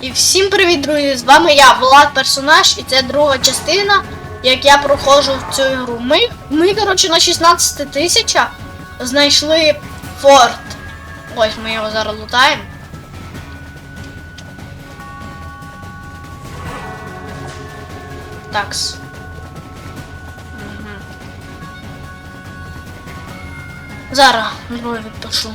І всім привіт, друзі! З вами я, Влад Персонаж, і це друга частина, як я проходжу в цю ігру. Ми, ми коротше, на 16 тисячах знайшли форт. Ось ми його зараз лутаємо. Такс. Мгм. Зараз друге відпишу.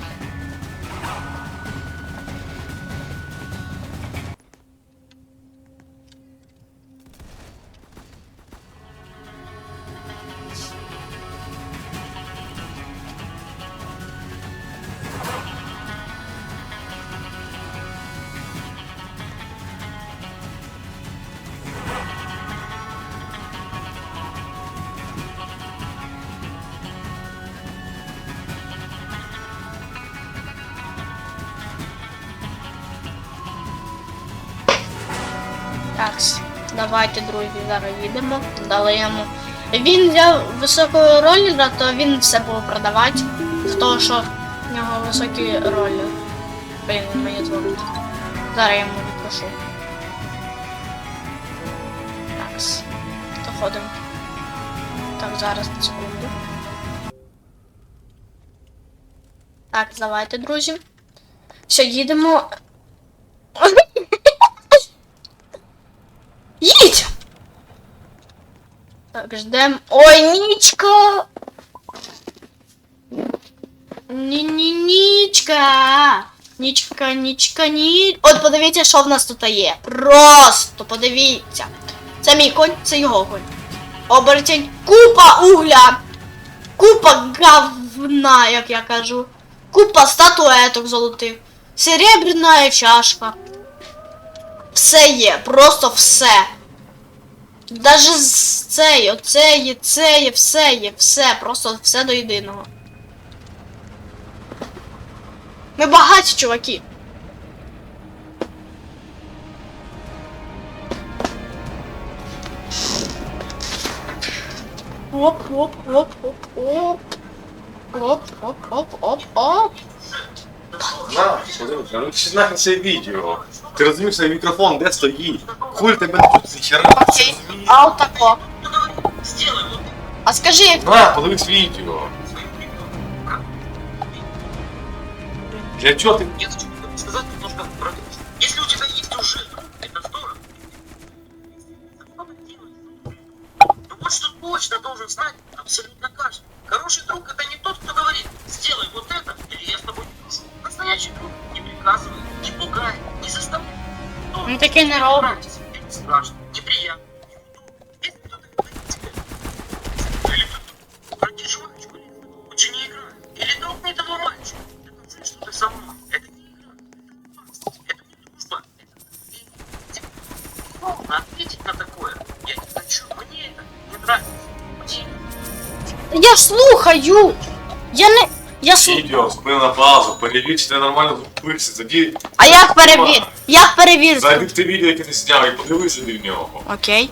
Так, давайте, друзі, зараз їдемо. Дали йому. Він взяв високого ролера, то він все буде продавати. З того, що в нього високі ролі. Блін, мені дзвонить. Зараз я йому відпишу. Так, доходимо. Так, зараз на секунду. Так, давайте, друзі. Все, їдемо. Так, ждем. Ой, нічка! Ні, ні, нічка! Нічка, нічка, ні. От подивіться, що в нас тут є. Просто подивіться. Це мій конь, це його конь. Обертень. Купа угля! Купа говна, як я кажу. Купа статуеток золотих. Серебряна чашка. Все є, просто все. Даже з цей, оце є, це є, все є, все, просто все до єдиного. Ми багаті, чуваки. Оп, оп, оп, оп, оп. Оп, оп, оп, оп, оп. На, подивися, ну чи нахер це відео. Ти розумієш, цей мікрофон де стоїть? Хуй тебе тут хера. Окей. А отако. А скажи, як На, подивись відео. Для чого ти? Я хочу сказать немножко про Если у тебя есть уже это здорово. Ну вот что точно должен знать абсолютно каждый. Хороший друг это не тот, кто говорит, сделай вот это, или я с тобой не дружу. Настоящий друг не приказывает, не пугает, не заставляет. Ну, таке не робить. страшно, Я слухаю! Я не. Я слухаю. Відео, спини на базу, перевір, чи ти нормально зупинився. тоді... А як перевір? Як перевірити? зайди в те відео, яке ти зняв, і подивися в нього. Окей.